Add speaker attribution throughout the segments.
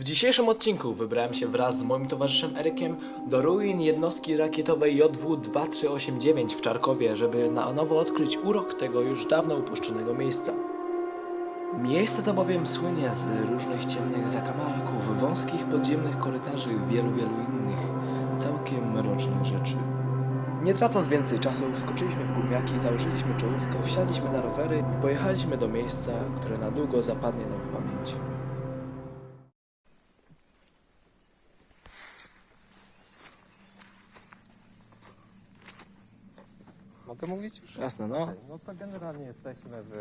Speaker 1: W dzisiejszym odcinku wybrałem się wraz z moim towarzyszem Erykiem do ruin jednostki rakietowej JW-2389 w Czarkowie, żeby na nowo odkryć urok tego już dawno upuszczonego miejsca. Miejsce to bowiem słynie z różnych ciemnych zakamarków, wąskich podziemnych korytarzy i wielu, wielu innych całkiem mrocznych rzeczy. Nie tracąc więcej czasu, wskoczyliśmy w górniaki, założyliśmy czołówkę, wsiadliśmy na rowery i pojechaliśmy do miejsca, które na długo zapadnie nam w pamięć.
Speaker 2: Mogę mówić już?
Speaker 1: Jasne, no.
Speaker 2: Okej, No to generalnie jesteśmy w,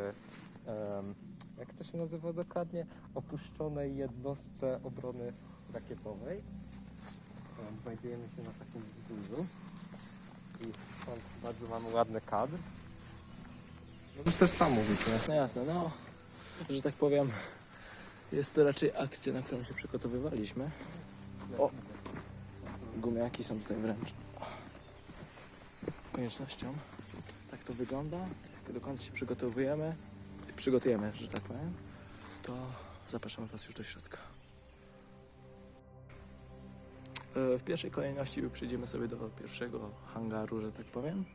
Speaker 2: em, jak to się nazywa dokładnie, opuszczonej jednostce obrony rakietowej. Em, Znajdujemy się na takim wzgórzu i stąd bardzo mamy ładny kadr. Możesz też sam mówić, nie?
Speaker 1: No jasne, no, że tak powiem, jest to raczej akcja, na którą się przygotowywaliśmy. O. Gumiaki są tutaj wręcz koniecznością. To wygląda. Jak do końca się przygotowujemy, przygotujemy, że tak powiem, to zapraszamy Was już do środka. E, W pierwszej kolejności przejdziemy sobie do pierwszego hangaru, że tak powiem.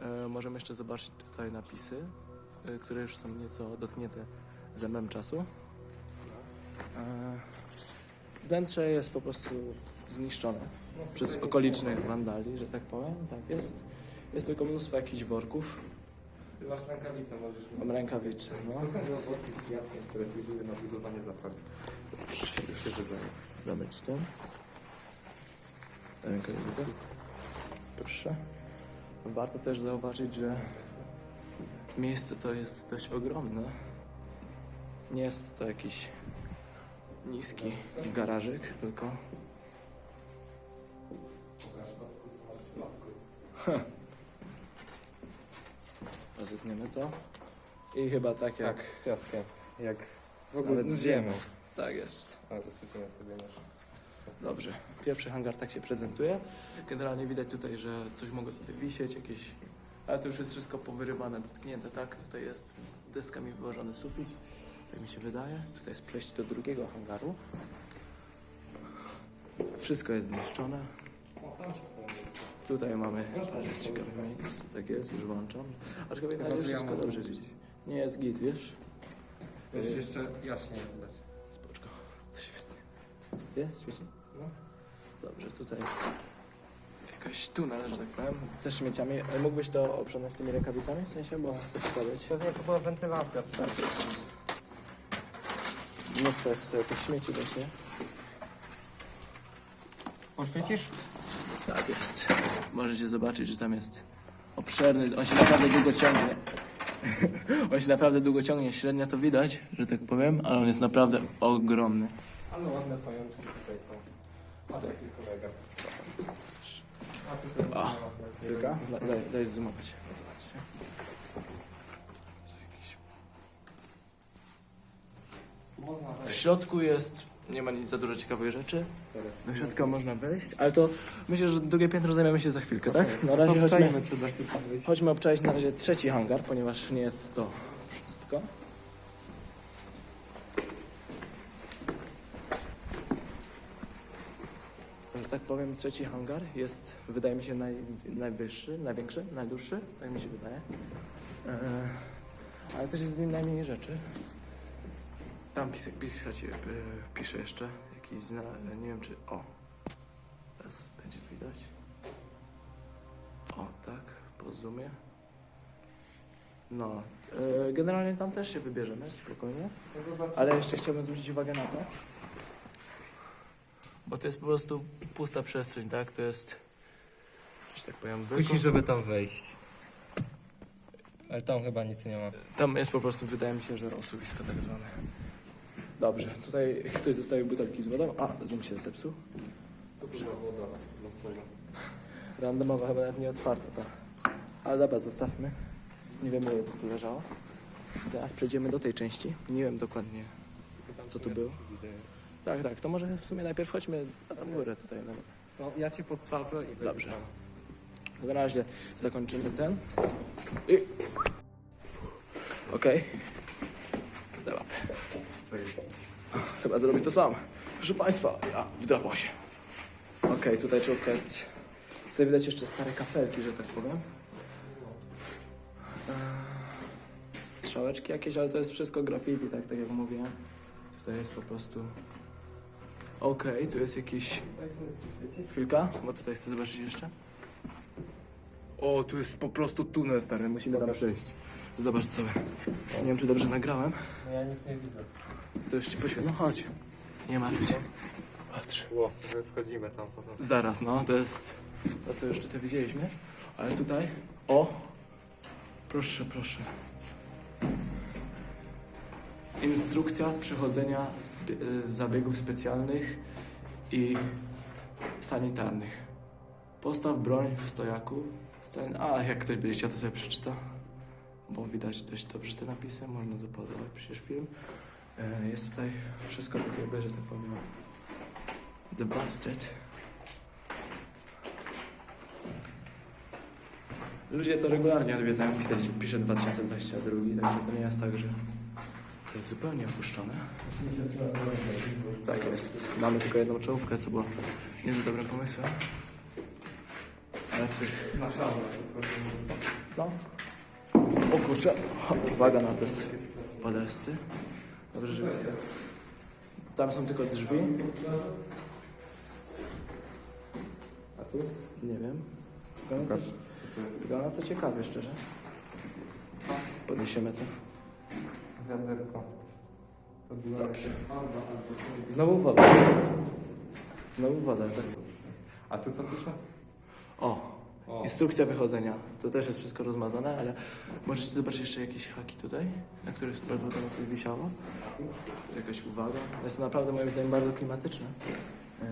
Speaker 1: E, Możemy jeszcze zobaczyć tutaj napisy, e, które już są nieco dotknięte zębem czasu. Wnętrze jest po prostu zniszczone przez okolicznych wandali, że tak powiem. Tak jest. Jest tylko mnóstwo jakichś worków.
Speaker 2: Ty masz rękawice, możesz
Speaker 1: Mam rękawice. No.
Speaker 2: To są worki z piaskiem, które służyły na budowanie zapach. Już się wydaje.
Speaker 1: To. Rękawice. Proszę. Warto też zauważyć, że miejsce to jest dość ogromne. Nie jest to jakiś niski garażyk, tylko Pozytniemy to. I chyba tak jak...
Speaker 2: Z piaskiem. Jak w ogóle
Speaker 1: Nawet
Speaker 2: z.
Speaker 1: Tak jest.
Speaker 2: Ale dosypiemy sobie nasz.
Speaker 1: Dobrze. Pierwszy hangar tak się prezentuje. Generalnie widać tutaj, że coś mogło tutaj wisieć, jakieś... Ale to już jest wszystko powyrywane, dotknięte, tak? Tutaj jest deskami wyłożony sufit. Tak mi się wydaje. Tutaj jest przejście do drugiego hangaru. Wszystko jest zniszczone. Tutaj mamy parę ciekawych miejsc. Tak jest, już włączam. Aczkolwiek na razie wszystko dobrze widać. Nie jest git, wiesz?
Speaker 2: Będziesz jeszcze jaśniej widać.
Speaker 1: Spoczko. To świetnie. Jest?
Speaker 2: No.
Speaker 1: Dobrze, tutaj jakaś tunel, że tak powiem, też śmieciami. E, Mógłbyś to oprzątnąć tymi rękawicami w sensie, bo chcę wkładać.
Speaker 2: Pewnie to była wentylacja.
Speaker 1: Tak jest. Mnóstwo jest e, tych śmieci też, nie?
Speaker 2: Poświecisz?
Speaker 1: Tak jest. Możecie zobaczyć, że tam jest obszerny, on się naprawdę długo ciągnie. on się naprawdę długo ciągnie, średnio to widać, że tak powiem, ale on jest naprawdę ogromny.
Speaker 2: Ale ładne pajączki tutaj są. A taki kolega. A. Kilka?
Speaker 1: Daj, daj, zoomować. W środku jest, nie ma nic za dużo ciekawych rzeczy. Do środka można wejść, ale to myślę, że drugie piętro zajmiemy się za chwilkę, tak? Na razie chodźmy, chodźmy obczaić na razie trzeci hangar, ponieważ nie jest to wszystko. Że tak powiem, trzeci hangar jest, wydaje mi się, naj, najwyższy, największy, najdłuższy, tak mi się wydaje. Eee, ale też jest w nim najmniej rzeczy. Tam pisek pisze, pisze jeszcze jakiś zna, nie wiem czy, o, teraz będzie widać. O, tak, po zoomie. No, e, generalnie tam też się wybierzemy, spokojnie. Ale jeszcze chciałbym zwrócić uwagę na to, bo to jest po prostu pusta przestrzeń, tak? To jest, że tak powiem, wyko-
Speaker 2: żeby tam wejść. Ale tam chyba nic nie ma.
Speaker 1: Tam jest po prostu, wydaje mi się, że osuwisko tak zwane. Dobrze, tutaj ktoś zostawił butelki z wodą. A, zoom się zepsuł.
Speaker 2: To było do nas, losowo.
Speaker 1: Randomowa chyba nawet nie otwarta ta. Ale dobra, zostawmy. Nie wiemy ile to tu leżało. Zaraz przejdziemy do tej części. Nie wiem dokładnie. Co tu było? Tak, tak, to może w sumie najpierw chodźmy na górę tutaj. No.
Speaker 2: No, ja ci podsadzę i
Speaker 1: Dobrze. Na razie zakończymy ten. I... Okej. Dobra. Chyba zrobię to sam. Proszę Państwa, ja wdrapał się. Okej, tutaj czołówka jest... Tutaj widać jeszcze stare kafelki, że tak powiem. Eee, Strzałeczki jakieś, ale to jest wszystko graffiti, tak, tak jak mówiłem. Tutaj jest po prostu... Okej, tu jest jakiś... Chwilka, bo tutaj chcę zobaczyć jeszcze. O, tu jest po prostu tunel stary, musimy tam przejść. Zobacz sobie. Nie wiem, czy dobrze nagrałem.
Speaker 2: No ja nic nie widzę.
Speaker 1: To już ci poświęcę. No chodź. Nie martw się. Patrz.
Speaker 2: Ło, my wchodzimy tam potem.
Speaker 1: Zaraz, no, to jest to, co już tutaj widzieliśmy. Ale tutaj... O! Proszę, proszę. Instrukcja przechodzenia spe- e, zabiegów specjalnych i sanitarnych. Postaw broń w stojaku. Stań... A, jak ktoś będzie chciał, to sobie przeczyta. Bo widać dość dobrze te napisy. Można zapauzować przecież film. E, Jest tutaj wszystko tak jakby, że tak powiem. The Bastard. Ludzie to regularnie odwiedzają, pisać, pisze 2022, także to nie jest tak, że to jest zupełnie opuszczone. Tak jest. Mamy tylko jedną czołówkę, co było nie za dobrym pomysłem. Ale w tych...
Speaker 2: Na.
Speaker 1: No. O kurczę. Uwaga na te podesty. Dobrze, że... Tam są tylko drzwi.
Speaker 2: A tu?
Speaker 1: Nie wiem. Wygląda to, wygląda to ciekawie, szczerze. Podniesiemy to.
Speaker 2: Wiaderko.
Speaker 1: Dobrze. Znowu woda. Znowu woda, tak.
Speaker 2: A tu co pisze?
Speaker 1: O. instrukcja wychodzenia. To też jest wszystko rozmazane, ale możecie zobaczyć jeszcze jakieś haki tutaj, na których prawdopodobnie coś wisiało. To jakaś uwaga. Jest to naprawdę moim zdaniem bardzo klimatyczne. Eee,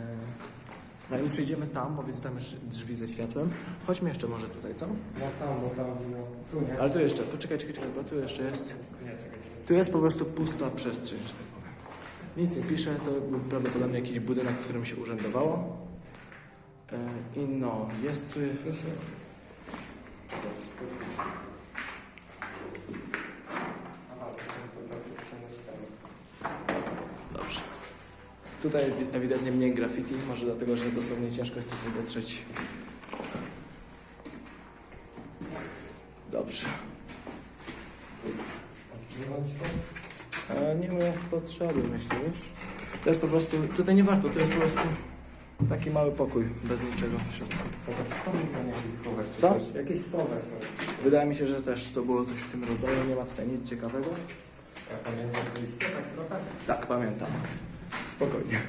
Speaker 1: Zanim przyjdziemy tam, bo widzę tam jeszcze drzwi ze światłem, chodźmy jeszcze może tutaj, co?
Speaker 2: No tam, bo tam, no. Tu nie.
Speaker 1: Ale tu jeszcze, poczekaj, czekaj, czekaj, bo tu jeszcze jest. Tu jest po prostu pusta przestrzeń, że tak powiem. Nic nie pisze, to był prawdopodobnie jakiś budynek, w którym się urzędowało. E, I no, jest tu... Dobrze. Tutaj ewi- ewidentnie mniej graffiti, może dlatego, że dosłownie ciężko jest tutaj dotrzeć. Dobrze. E, nie ma potrzeby, myślę już. To jest po prostu, tutaj nie warto, to jest po prostu taki mały pokój, bez niczego w środku. Co?
Speaker 2: Jakiś stołek.
Speaker 1: Wydaje mi się, że też to było coś w tym rodzaju, nie ma tutaj nic ciekawego.
Speaker 2: Ja pamiętam byliście tak trochę?
Speaker 1: Tak, pamiętam. Spokojnie.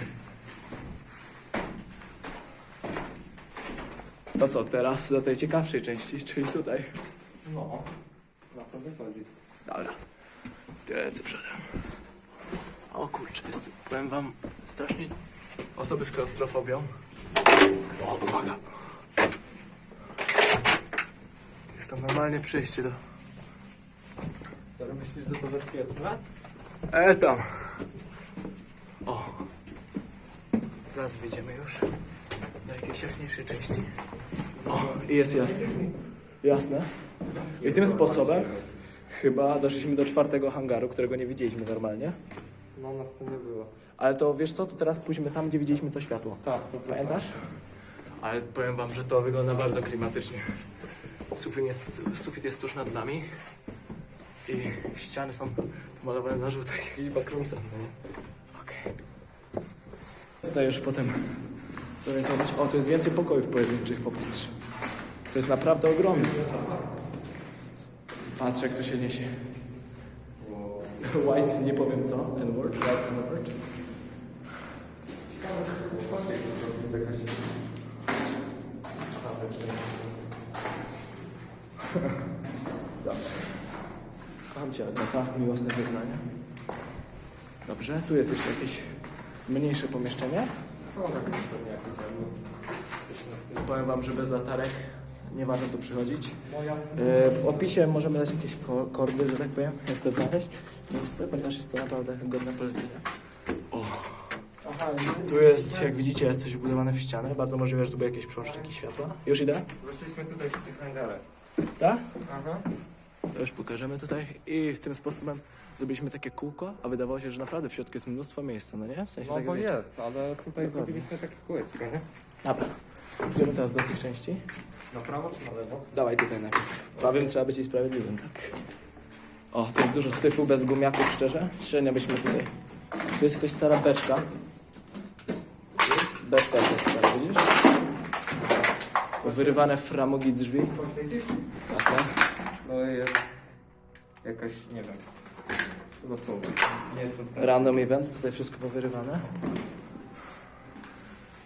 Speaker 1: To co, teraz do tej ciekawszej części, czyli tutaj.
Speaker 2: No. Na to wychodzi.
Speaker 1: Dobra. Tyle co przodem. O kurczę, jest powiem wam, strasznie osoby z klaustrofobią. O, uwaga. Jest tam normalnie przejście do...
Speaker 2: Stary, myślisz, że to bezpieczne?
Speaker 1: E, tam. O. Zaraz wyjdziemy już do jakiejś jaśniejszej części. O, i jest jasne. Jasne. I tym sposobem chyba doszliśmy do czwartego hangaru, którego nie widzieliśmy normalnie.
Speaker 2: No, nas to nie było.
Speaker 1: Ale to wiesz co, to teraz pójdźmy tam, gdzie widzieliśmy to światło.
Speaker 2: Tak, to
Speaker 1: Pamiętasz? Ale powiem wam, że to wygląda bardzo klimatycznie. Sufit jest, sufit jest tuż nad nami i ściany są pomalowane na żółto, jak jakiś bakrumsa. No nie? Okej. Tutaj już potem zorientować. O, tu jest więcej pokojów pojedynczych, popatrz. To jest naprawdę ogromne. Patrz, jak tu się niesie. White, nie powiem co. N-word, white N-word. Dobrze. Kocham Cię, Agata. Miłosne wyznania. Dobrze, tu jest jeszcze jakieś mniejsze pomieszczenie.
Speaker 2: Są jakieś albo...
Speaker 1: Powiem Wam, że bez latarek nie warto tu przychodzić. E, W opisie możemy dać jakieś ko- kordy, że tak powiem, jak to znaleźć. Miejsce, ponieważ jest to naprawdę godne polecenia. Tu jest, jak widzicie, coś wbudowane w ścianę. Bardzo możliwe, że tu były jakieś przełączniki światła. Już idę?
Speaker 2: Weszliśmy tutaj w tych hangarach.
Speaker 1: Tak?
Speaker 2: Aha.
Speaker 1: To już pokażemy tutaj i tym sposobem zrobiliśmy takie kółko, a wydawało się, że naprawdę w środku jest mnóstwo miejsca, no nie? W sensie
Speaker 2: No
Speaker 1: tak
Speaker 2: bo
Speaker 1: wiecie.
Speaker 2: jest, ale tutaj
Speaker 1: Dokładnie.
Speaker 2: zrobiliśmy takie kółeczko, nie?
Speaker 1: Dobra. Idziemy teraz do tych części.
Speaker 2: Na prawo czy na lewo?
Speaker 1: Dawaj tutaj najpierw. Prawym trzeba być i sprawiedliwym, tak. O, tu jest dużo syfu bez gumiaków, szczerze. Średnio byśmy tutaj. Tu jest jakaś stara beczka. Beczka jest stara, widzisz? Wyrywane framugi drzwi.
Speaker 2: Coś widzisz?
Speaker 1: Jasne.
Speaker 2: No jest jakaś, nie wiem. Chyba co? Nie jestem w stanie.
Speaker 1: Random event, tutaj wszystko powyrywane.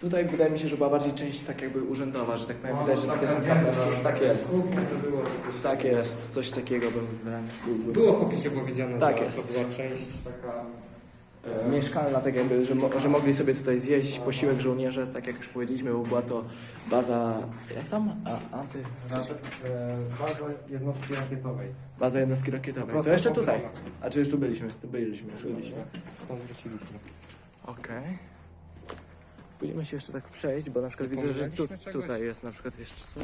Speaker 1: Tutaj wydaje mi się, że była bardziej część tak jakby urzędowa, że tak powiem. Widać, że takie są kafe. Tak jest.
Speaker 2: To było coś.
Speaker 1: Tak jest, coś takiego bym byłby.
Speaker 2: Było w opisie powiedziane,
Speaker 1: Tak
Speaker 2: że
Speaker 1: jest.
Speaker 2: to była część taka...
Speaker 1: E, mieszkalna, tak jakby, że, mo- że mogli sobie tutaj zjeść posiłek żołnierze, tak jak już powiedzieliśmy, bo była to baza, jak tam? A, anty,
Speaker 2: e, Baza jednostki rakietowej.
Speaker 1: baza jednostki rakietowej. To jeszcze tutaj. A czy już tu byliśmy? Tu byliśmy, już byliśmy.
Speaker 2: Stąd wróciliśmy.
Speaker 1: Okej. Pójdziemy się jeszcze tak przejść, bo na przykład widzę, że tu,
Speaker 2: czegoś?
Speaker 1: tutaj jest na przykład jeszcze coś.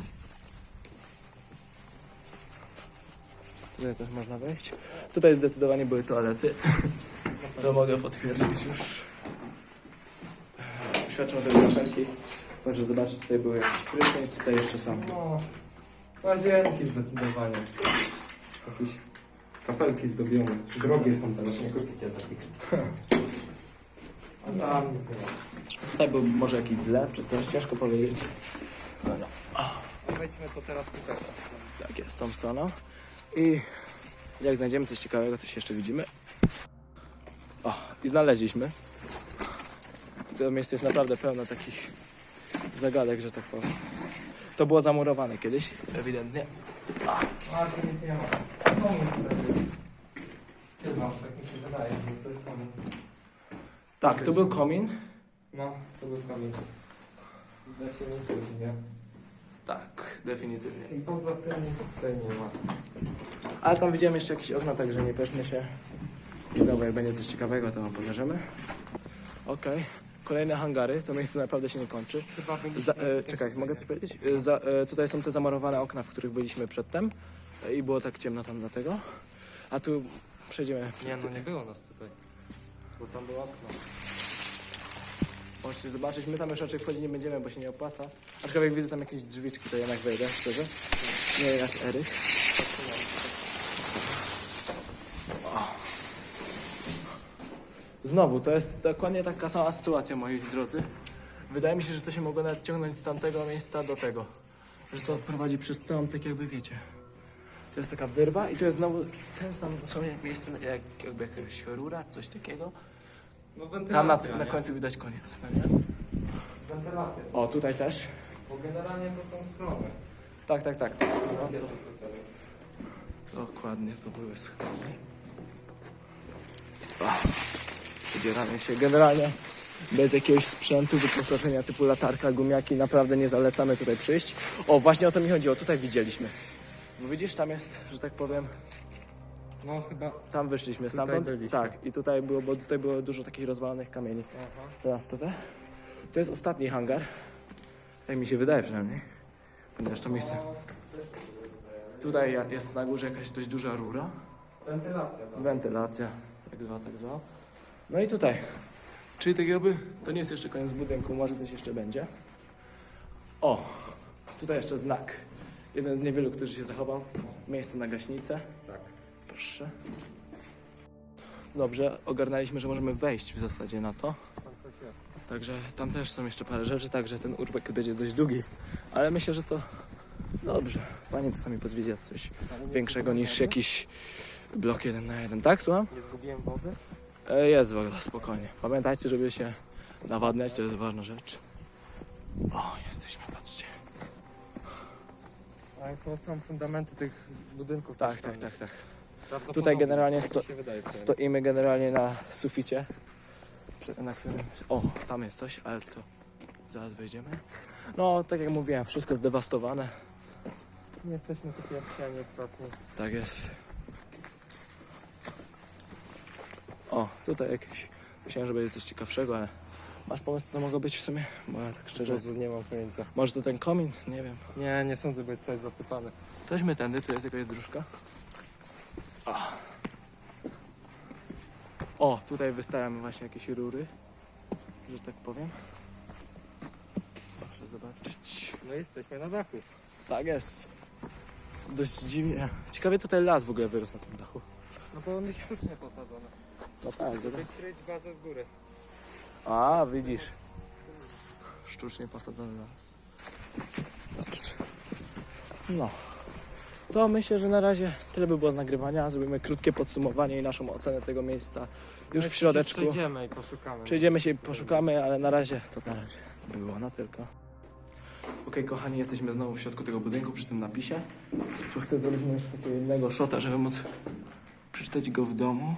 Speaker 1: Tutaj też można wejść. Tutaj zdecydowanie były toalety. To mogę potwierdzić już. Świadczą tego kafelki. Proszę zobaczyć, tutaj były jakieś prysznic, tutaj jeszcze są.
Speaker 2: No, łazienki zdecydowanie. Jakieś kafelki zdobione. Drogie są teraz, nie kupicie takich. A tam nic nie ma.
Speaker 1: Tutaj był może jakiś zlew czy coś, ciężko powiedzieć. No, no.
Speaker 2: A wejdźmy to teraz tutaj.
Speaker 1: Tak jest, tą stroną. I jak znajdziemy coś ciekawego, to się jeszcze widzimy. O, i znaleźliśmy. To miejsce jest naprawdę pełne takich zagadek, że tak powiem. To było zamurowane kiedyś, ewidentnie.
Speaker 2: A tu nic nie ma. No niestety. Nie znam, tak mi się wydaje, że to jest.
Speaker 1: Tak, to był komin.
Speaker 2: No, to był komin. Definitywnie.
Speaker 1: Tak, definitywnie.
Speaker 2: I poza tym tutaj nie ma.
Speaker 1: Ale tam widziałem jeszcze jakieś okna, także nie peżmy się. I znowu jak będzie coś ciekawego, to wam pokażemy. Okej. Kolejne hangary, to miejsce naprawdę się nie kończy.
Speaker 2: Chyba byliśmy
Speaker 1: Za, e,
Speaker 2: tym
Speaker 1: czekaj, mogę coś powiedzieć? E, za, e, tutaj są te zamurowane okna, w których byliśmy przedtem e, i było tak ciemno tam dlatego. A tu przejdziemy.
Speaker 2: Nie, no nie było nas tutaj. Bo tam było okno.
Speaker 1: Możecie zobaczyć, my tam już raczej wchodzić nie będziemy, bo się nie opłaca. Aczkolwiek widzę tam jakieś drzwiczki, to jednak wejdę, szczerze. Nie jak Eryk. Znowu, to jest dokładnie taka sama sytuacja, moi drodzy. Wydaje mi się, że to się mogło nawet ciągnąć z tamtego miejsca do tego. Że to prowadzi przez całą, tak jakby wiecie. To jest taka wyrwa i to jest znowu ten sam dosłownie miejsce, jak, jakby jakaś rura, coś takiego.
Speaker 2: No
Speaker 1: Tam
Speaker 2: wentylacja,
Speaker 1: na, na
Speaker 2: nie?
Speaker 1: końcu widać koniec. no nie?
Speaker 2: Wentylacja.
Speaker 1: O, tutaj też.
Speaker 2: Bo generalnie to są schrony.
Speaker 1: Tak, tak, tak.
Speaker 2: No, to...
Speaker 1: Dokładnie, to były schody. Ach, Przedzieramy się. Generalnie bez jakiegoś sprzętu, wyposażenia typu latarka, gumiaki, naprawdę nie zalecamy tutaj przyjść. O, właśnie o to mi chodziło, tutaj widzieliśmy. Bo widzisz, tam jest, że tak powiem,
Speaker 2: No chyba.
Speaker 1: tam wyszliśmy stamtąd.
Speaker 2: byliśmy.
Speaker 1: Tak, i tutaj było, bo tutaj było dużo takich rozwalonych kamieni. Teraz to te. To jest ostatni hangar. Tak mi się wydaje przynajmniej. Ponieważ to miejsce. Tutaj jest na górze jakaś dość duża rura.
Speaker 2: Wentylacja. No.
Speaker 1: Wentylacja, tak zwa, tak zwa. No i tutaj. Czyli tak jakby to nie jest jeszcze koniec budynku, może coś jeszcze będzie. O, tutaj jeszcze znak. Jeden z niewielu, który się zachował. Miejsce na gaśnicę.
Speaker 2: Tak.
Speaker 1: Proszę. Dobrze, ogarnęliśmy, że możemy wejść w zasadzie na to. Także tam też są jeszcze parę rzeczy, także ten urwek będzie dość długi. Ale myślę, że to dobrze. Fajnie czasami pozwiedzieć coś większego niż jakiś blok jeden na jeden. Tak, słucham?
Speaker 2: Nie zgubiłem wody?
Speaker 1: E, Jest woda, spokojnie. Pamiętajcie, żeby się nawadniać, to jest ważna rzecz. O, jesteśmy, patrzcie.
Speaker 2: Ale to są fundamenty tych budynków.
Speaker 1: Tak, tak, tak, tak.
Speaker 2: Prawdopodobnie.
Speaker 1: Tutaj generalnie
Speaker 2: Tak
Speaker 1: sto-. Stoimy generalnie na suficie. Na którym... O, tam jest coś, ale to zaraz wejdziemy. No, tak jak mówiłem, wszystko zdewastowane.
Speaker 2: Nie jesteśmy tu pierwsi, ani ostatni.
Speaker 1: Tak jest. O, tutaj jakieś. Myślałem, że będzie coś ciekawszego, ale masz pomysł, co to mogło być w sumie? Bo ja tak szczerze.
Speaker 2: Szczerze nie mam pojęcia.
Speaker 1: Może to ten komin? Nie wiem.
Speaker 2: Nie, nie sądzę, bo jest cały zasypany.
Speaker 1: Tośmy tędy, tu jest tylko dróżka. O. O, tutaj wystawiamy właśnie jakieś rury, że tak powiem. Proszę zobaczyć.
Speaker 2: No jesteśmy na dachu.
Speaker 1: Tak jest. Dość dziwnie. Ciekawie tutaj las w ogóle wyrósł na tym dachu.
Speaker 2: No bo on jest sztucznie posadzony.
Speaker 1: No tak,
Speaker 2: Żeby kryć bazę z góry.
Speaker 1: A, widzisz. Sztucznie posadzony las. Dobrze. No. To myślę, że na razie tyle by było z nagrywania. Zrobimy krótkie podsumowanie i naszą ocenę tego miejsca już w środeczku.
Speaker 2: Przejdziemy i poszukamy.
Speaker 1: Przejdziemy się i poszukamy, ale na razie to na razie było na tylko. Okej, kochani, jesteśmy znowu w środku tego budynku przy tym napisie. Chcę zrobić jeszcze jednego shota, żeby móc przeczytać go w domu.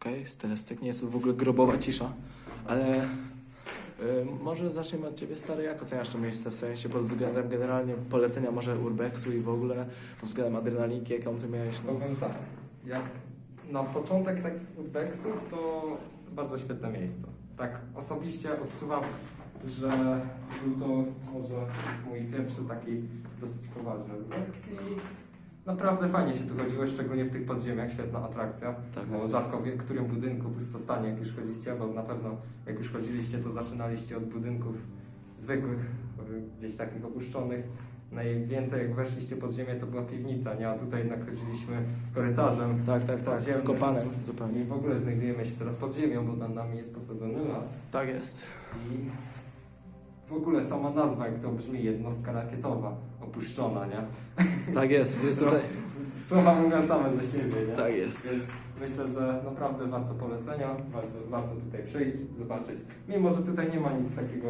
Speaker 1: Okej, stylistyk, nie jest w ogóle grobowa cisza, ale y, może zaczniemy od Ciebie, stary, jak oceniasz to miejsce, w sensie pod względem generalnie polecenia może urbexu i w ogóle pod względem adrenalinki, jaką Ty miałeś, no.
Speaker 2: Powiem tak, jak na początek tak urbexów, to bardzo świetne miejsce. Tak osobiście odczuwam, że był to może mój pierwszy taki dosyć poważny urbex i naprawdę fajnie się tu chodziło, szczególnie w tych podziemiach, świetna atrakcja.
Speaker 1: Tak,
Speaker 2: Bo
Speaker 1: tak.
Speaker 2: rzadko w którym budynku pustostanie, jak już chodzicie, bo na pewno jak już chodziliście, to zaczynaliście od budynków zwykłych, y, gdzieś takich opuszczonych. Najwięcej jak weszliście pod ziemię, to była piwnica, nie? A tutaj jednak chodziliśmy korytarzem.
Speaker 1: Tak, tak, tak,
Speaker 2: Podziemny.
Speaker 1: wkopanem
Speaker 2: I
Speaker 1: zupełnie.
Speaker 2: w ogóle znajdujemy się teraz pod ziemią, bo nad nami jest posadzony las.
Speaker 1: Tak jest.
Speaker 2: I w ogóle sama nazwa, jak to brzmi, jednostka rakietowa, opuszczona, nie?
Speaker 1: Tak jest, jest tutaj.
Speaker 2: Słowa mówią same ze siebie, nie?
Speaker 1: Tak jest.
Speaker 2: Więc myślę, że naprawdę warto polecenia, bardzo, warto tutaj przyjść, zobaczyć. Mimo, że tutaj nie ma nic takiego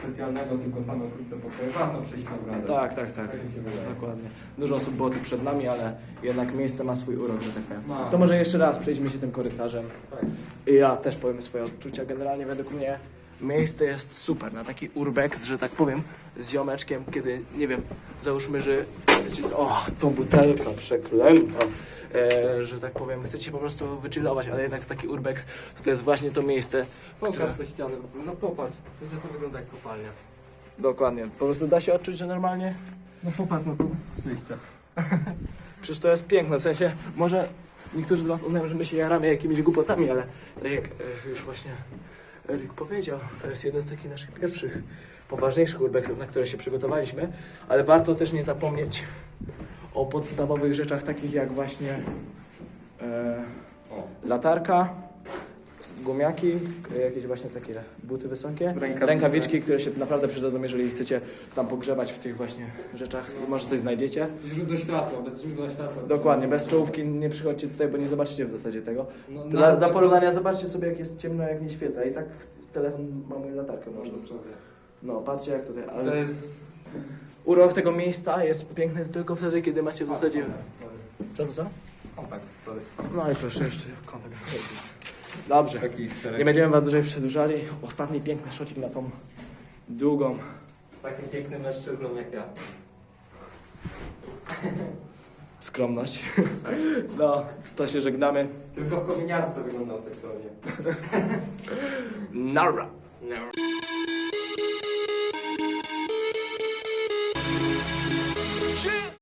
Speaker 2: specjalnego, tylko same puste pokoje, warto przyjść naprawdę.
Speaker 1: Tak, tak, tak.
Speaker 2: Tak wydaje.
Speaker 1: Dokładnie. Dużo osób było tu przed nami, ale jednak miejsce ma swój urok, że tak powiem.
Speaker 2: Ma.
Speaker 1: To może jeszcze raz przejdźmy się tym korytarzem.
Speaker 2: Tak.
Speaker 1: I ja też powiem swoje odczucia. Generalnie według mnie miejsce jest super. Na taki urbex, że tak powiem, z ziomeczkiem, kiedy, nie wiem, załóżmy, że o, tą butelka przeklęta, e, że tak powiem, chcecie po prostu wychillować, ale jednak taki urbex, to, to jest właśnie to miejsce,
Speaker 2: Pokaż te ściany, no popatrz, przecież to wygląda jak kopalnia.
Speaker 1: dokładnie, po prostu da się odczuć, że normalnie
Speaker 2: No popatrz, no to wyjście.
Speaker 1: Przecież to jest piękne, w sensie może niektórzy z Was uznają, że my się jaramy jakimiś głupotami, ale tak jak e, już właśnie Eryk powiedział, to jest jeden z takich naszych pierwszych, poważniejszych urbexów, na które się przygotowaliśmy, ale warto też nie zapomnieć o podstawowych rzeczach takich jak właśnie e, latarka, gumiaki, e, jakieś właśnie takie buty wysokie,
Speaker 2: Rękawice.
Speaker 1: rękawiczki, które się naprawdę przydadzą, jeżeli chcecie tam pogrzebać w tych właśnie rzeczach może coś znajdziecie.
Speaker 2: źródło światła, bez źródła światła.
Speaker 1: Dokładnie, bez czołówki nie przychodźcie tutaj, bo nie zobaczycie w zasadzie tego.
Speaker 2: No,
Speaker 1: Dla,
Speaker 2: nawet
Speaker 1: dla
Speaker 2: tak-
Speaker 1: porównania zobaczcie sobie jak jest ciemno, jak nie świeca i tak telefon ma moją latarkę może. No, patrzcie jak tutaj,
Speaker 2: To
Speaker 1: ale
Speaker 2: jest...
Speaker 1: urok tego miejsca jest piękny tylko wtedy, kiedy macie w zasadzie... Co za to?
Speaker 2: Kontakt.
Speaker 1: No i proszę jeszcze kontakt. Dobrze,
Speaker 2: Taki
Speaker 1: nie będziemy was dłużej przedłużali. Ostatni piękny szocik na tą długą.
Speaker 2: Z takim pięknym mężczyzną jak ja.
Speaker 1: Skromność. No, to się żegnamy.
Speaker 2: Tylko w kominiarce wyglądał seksownie.
Speaker 1: Nara!
Speaker 2: No.